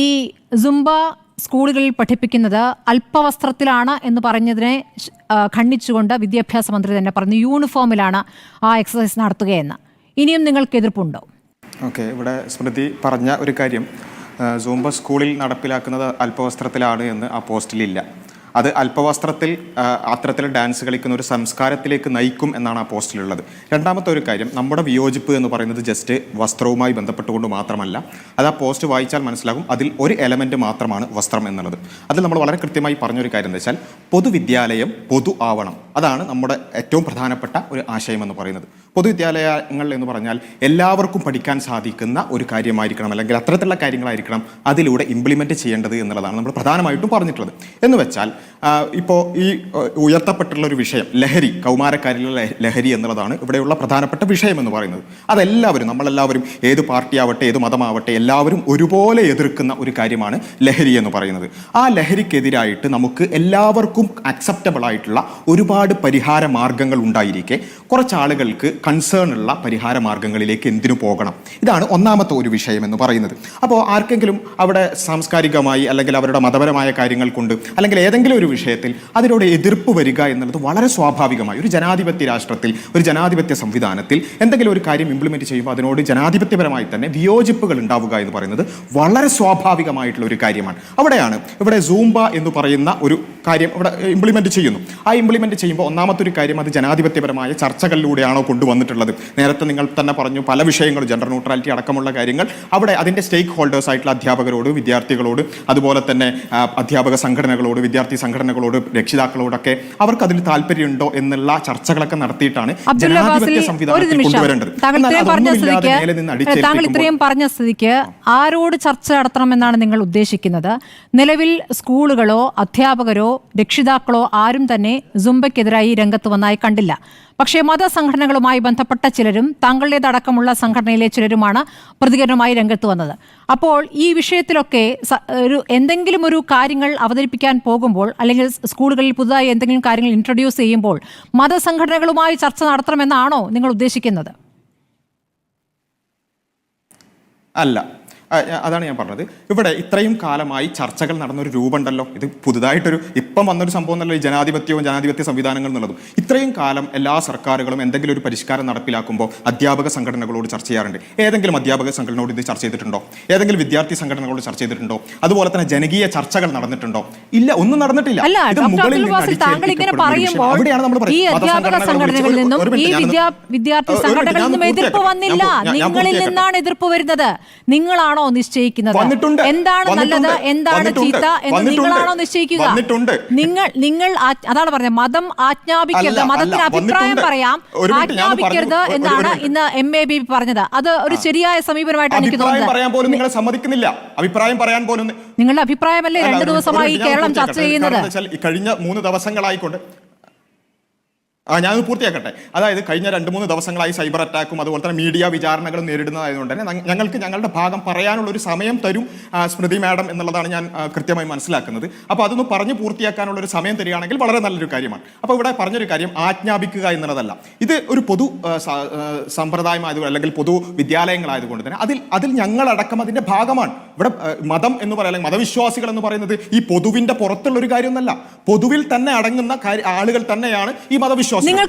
ഈ സുംബ സ്കൂളുകളിൽ പഠിപ്പിക്കുന്നത് അല്പവസ്ത്രത്തിലാണ് എന്ന് പറഞ്ഞതിനെ ഖണ്ഡിച്ചുകൊണ്ട് വിദ്യാഭ്യാസ മന്ത്രി തന്നെ പറഞ്ഞു യൂണിഫോമിലാണ് ആ എക്സസൈസ് നടത്തുകയെന്ന്. ഇനിയും നിങ്ങൾക്ക് എതിർപ്പുണ്ടോ? ഓക്കെ ഇവിടെ സ്മൃതി പറഞ്ഞ ഒരു കാര്യം. സൂംബ സ്കൂളിൽ നടപ്പിലാക്കുന്നത് അല്പവസ്ത്രത്തിലാണ് എന്ന് ആ പോസ്റ്റിലില്ല. അത് അല്പവസ്ത്രത്തിൽ അത്തരത്തിൽ ഡാൻസ് കളിക്കുന്ന ഒരു സംസ്കാരത്തിലേക്ക് നയിക്കും എന്നാണ് ആ പോസ്റ്റിലുള്ളത്. രണ്ടാമത്തെ ഒരു കാര്യം നമ്മുടെ വിയോജിപ്പ് എന്ന് പറയുന്നത് ജസ്റ്റ് വസ്ത്രവുമായി ബന്ധപ്പെട്ടുകൊണ്ട് മാത്രമല്ല അത് ആ പോസ്റ്റ് വായിച്ചാൽ മനസ്സിലാകും അതിൽ ഒരു എലമെന്റ് മാത്രമാണ് വസ്ത്രം എന്നുള്ളത്. അതിൽ നമ്മൾ വളരെ കൃത്യമായി പറഞ്ഞൊരു കാര്യം എന്താ വെച്ചാൽ പൊതുവിദ്യാലയം പൊതു ആവണം. അതാണ് നമ്മുടെ ഏറ്റവും പ്രധാനപ്പെട്ട ഒരു ആശയം എന്ന് പറയുന്നത്. പൊതുവിദ്യാലയങ്ങൾ എന്ന് പറഞ്ഞാൽ എല്ലാവർക്കും പഠിക്കാൻ സാധിക്കുന്ന ഒരു കാര്യമായിരിക്കണം അല്ലെങ്കിൽ അത്തരത്തിലുള്ള കാര്യങ്ങളായിരിക്കണം അതിലൂടെ ഇംപ്ലിമെന്റ് ചെയ്യേണ്ടത് എന്നുള്ളതാണ് നമ്മൾ പ്രധാനമായിട്ടും പറഞ്ഞിട്ടുള്ളത്. എന്ന് വെച്ചാൽ ഇപ്പോൾ ഈ ഉയർത്തപ്പെട്ടുള്ള ഒരു വിഷയം ലഹരി കൗമാരക്കാരിലുള്ള ലഹ- ലഹരി എന്നുള്ളതാണ് ഇവിടെയുള്ള പ്രധാനപ്പെട്ട വിഷയം എന്ന് പറയുന്നത്. അതെല്ലാവരും നമ്മളെല്ലാവരും ഏത് പാർട്ടിയാവട്ടെ ഏത് മതമാവട്ടെ എല്ലാവരും ഒരുപോലെ എതിർക്കുന്ന ഒരു കാര്യമാണ് ലഹരി എന്ന് പറയുന്നത്. ആ ലഹരിക്കെതിരായിട്ട് നമുക്ക് എല്ലാവർക്കും അക്സെപ്റ്റബിൾ ആയിട്ടുള്ള ഒരുപാട് പരിഹാര മാർഗങ്ങൾ ഉണ്ടായിരിക്കെ. കുറച്ച് ആളുകൾക്ക് കൺസേൺ ഉള്ള പരിഹാര മാർഗങ്ങളിലേക്ക് എന്തിനു പോകണം? ഇതാണ് ഒന്നാമത്തെ ഒരു വിഷയം എന്ന് പറയുന്നത്. അപ്പോൾ ആർക്കെങ്കിലും അവിടെ സാംസ്കാരികമായി അല്ലെങ്കിൽ അവരുടെ മതപരമായ കാര്യങ്ങൾ കൊണ്ട് അല്ലെങ്കിൽ ഏതെങ്കിലും ഒരു വിഷയത്തിൽ അതിനോട് എതിർപ്പ് വരിക എന്നുള്ളത് വളരെ സ്വാഭാവികമായി. ഒരു ജനാധിപത്യ രാഷ്ട്രത്തിൽ ഒരു ജനാധിപത്യ സംവിധാനത്തിൽ എന്തെങ്കിലും ഒരു കാര്യം ഇംപ്ലിമെന്റ് ചെയ്യുമ്പോൾ അതിനോട് ജനാധിപത്യപരമായി തന്നെ വിയോജിപ്പുകൾ ഉണ്ടാവുക എന്ന് പറയുന്നത് വളരെ സ്വാഭാവികമായിട്ടുള്ള ഒരു കാര്യമാണ്. അവിടെയാണ് ഇവിടെ സൂംബ എന്ന് പറയുന്ന ഒരു കാര്യം ഇവിടെ ഇംപ്ലിമെന്റ് ചെയ്യുന്നു. ആ ഇംപ്ലിമെന്റ് ചെയ്യുമ്പോൾ ഒന്നാമത്തെ ഒരു കാര്യം അത് ജനാധിപത്യപരമായ ചർച്ചകളിലൂടെയാണോ കൊണ്ടുവന്നിട്ടുള്ളത്? നേരത്തെ നിങ്ങൾ തന്നെ പറഞ്ഞു പല വിഷയങ്ങളും ജെൻഡർ ന്യൂട്രാലിറ്റി അടക്കമുള്ള കാര്യങ്ങൾ. അവിടെ അതിന്റെ സ്റ്റേക്ക് ഹോൾഡേഴ്സ് ആയിട്ടുള്ള അധ്യാപകരോട് വിദ്യാർത്ഥികളോട് അതുപോലെ തന്നെ അധ്യാപക സംഘടനകളോട് വിദ്യാർത്ഥി സംഘടനകളോട് രക്ഷിതാക്കളോടൊക്കെ അവർക്ക് അതിൽ താല്പര്യമുണ്ടോ എന്നുള്ള ചർച്ചകളൊക്കെ നടത്തിയിട്ടാണ് ജനാധിപത്യ സംവിധാനത്തിൽ കൊണ്ടുവരേണ്ടത്. താങ്കൾ ഇത്രയും പറഞ്ഞ സ്ഥിതിക്ക് ആരോട് ചർച്ച നടത്തണമെന്നാണ് നിങ്ങൾ ഉദ്ദേശിക്കുന്നത്? നിലവിൽ സ്കൂളുകളോ അധ്യാപകരോ രക്ഷിതാക്കളോ ആരും തന്നെ സുംബയ്ക്കെതിരായി രംഗത്ത് വന്നായി കണ്ടില്ല. പക്ഷേ മതസംഘടനകളുമായി ബന്ധപ്പെട്ട ചിലരും താങ്കളുടേതടക്കമുള്ള സംഘടനയിലെ ചിലരുമാണ് പ്രതികരണമായി രംഗത്ത് വന്നത്. അപ്പോൾ ഈ വിഷയത്തിലൊക്കെ ഒരു എന്തെങ്കിലും ഒരു കാര്യങ്ങൾ അവതരിപ്പിക്കാൻ പോകുമ്പോൾ അല്ലെങ്കിൽ സ്കൂളുകളിൽ പുതുതായി എന്തെങ്കിലും കാര്യങ്ങൾ ഇൻട്രൊഡ്യൂസ് ചെയ്യുമ്പോൾ മതസംഘടനകളുമായി ചർച്ച നടത്തണമെന്നാണോ നിങ്ങൾ ഉദ്ദേശിക്കുന്നത്? അല്ല. അതാണ് ഞാൻ പറഞ്ഞത്. ഇവിടെ ഇത്രയും കാലമായി ചർച്ചകൾ നടന്നൊരു രൂപമുണ്ടല്ലോ. ഇത് പുതുതായിട്ടൊരു ഇപ്പം വന്നൊരു സംഭവം എന്നല്ല ഈ ജനാധിപത്യവും ജനാധിപത്യ സംവിധാനങ്ങൾ എന്നുള്ളതും. ഇത്രയും കാലം എല്ലാ സർക്കാരുകളും എന്തെങ്കിലും ഒരു പരിഷ്കാരം നടപ്പിലാക്കുമ്പോൾ അധ്യാപക സംഘടനകളോട് ചർച്ച ചെയ്യാറുണ്ട്. ഏതെങ്കിലും അധ്യാപക സംഘടനയോട് ഇത് ചർച്ച ചെയ്തിട്ടുണ്ടോ? ഏതെങ്കിലും വിദ്യാർത്ഥി സംഘടനകളോട് ചർച്ച ചെയ്തിട്ടുണ്ടോ? അതുപോലെ തന്നെ ജനകീയ ചർച്ചകൾ നടന്നിട്ടുണ്ടോ? ഇല്ല ഒന്നും നടന്നിട്ടില്ല. ഇത് മുകളിൽ അവിടെയാണ് നമ്മൾ പറയുന്നത്. വിദ്യാർത്ഥി സംഘടനകളിൽ നിന്നും എതിർപ്പ് വന്നില്ല. നിങ്ങളിൽ നിന്നാണ് എതിർപ്പ് വരുന്നത്. നിങ്ങളാണോ നിശ്ചയിക്കുന്നത്? എന്താണ് നല്ലത്? എന്താണ് ചീത്ത? എന്ന്. നിങ്ങളാണോ നിശ്ചയിക്കുക? നിങ്ങൾ നിങ്ങൾ അതാണ് പറഞ്ഞത്. മതം ആജ്ഞാപിക്കരുത്. മതത്തിന് അഭിപ്രായം പറയാം. ആജ്ഞാപിക്കരുത് എന്നാണ്. ഇന്ന് എം എ ബി പറഞ്ഞത്. അത് ഒരു ശരിയായ സമീപനമായിട്ടാണ് എനിക്ക് തോന്നുന്നത്. സമ്മതിക്കുന്നില്ല. അഭിപ്രായം പറയാൻ പോലും നിങ്ങളുടെ അഭിപ്രായമല്ലേ രണ്ടു ദിവസമായി കേരളം ചർച്ച. ചെയ്യുന്നത്? കഴിഞ്ഞ മൂന്ന് ദിവസങ്ങളായിക്കൊണ്ട് ആ ഞാൻ പൂർത്തിയാക്കട്ടെ. അതായത് കഴിഞ്ഞ രണ്ട് മൂന്ന് ദിവസങ്ങളായി സൈബർ അറ്റാക്കും അതുപോലെ തന്നെ മീഡിയ വിചാരണകളും നേരിടുന്നതായതുകൊണ്ട് തന്നെ ഞങ്ങൾക്ക് ഞങ്ങളുടെ ഭാഗം പറയാനുള്ള ഒരു സമയം തരും സ്മൃതി മാഡം എന്നുള്ളതാണ് ഞാൻ കൃത്യമായി മനസ്സിലാക്കുന്നത്. അപ്പോൾ അതൊന്ന് പറഞ്ഞു പൂർത്തിയാക്കാനുള്ള ഒരു സമയം തരികയാണെങ്കിൽ വളരെ നല്ലൊരു കാര്യമാണ്. അപ്പോൾ ഇവിടെ പറഞ്ഞൊരു കാര്യം ആജ്ഞാപിക്കുക എന്നുള്ളതല്ല ഇത് ഒരു പൊതു സമ്പ്രദായമായതുകൊണ്ട് അല്ലെങ്കിൽ പൊതു വിദ്യാലയങ്ങളായതുകൊണ്ട് തന്നെ അതിൽ അതിൽ ഞങ്ങളടക്കം അതിന്റെ ഭാഗമാണ്. ഇവിടെ മതം എന്ന് പറയുക അല്ലെങ്കിൽ മതവിശ്വാസികൾ എന്ന് പറയുന്നത് ഈ പൊതുവിന്റെ പുറത്തുള്ളൊരു കാര്യമൊന്നല്ല. പൊതുവിൽ തന്നെ അടങ്ങുന്ന ആളുകൾ തന്നെയാണ് ഈ മതവിശ്വാസികൾ നിങ്ങൾ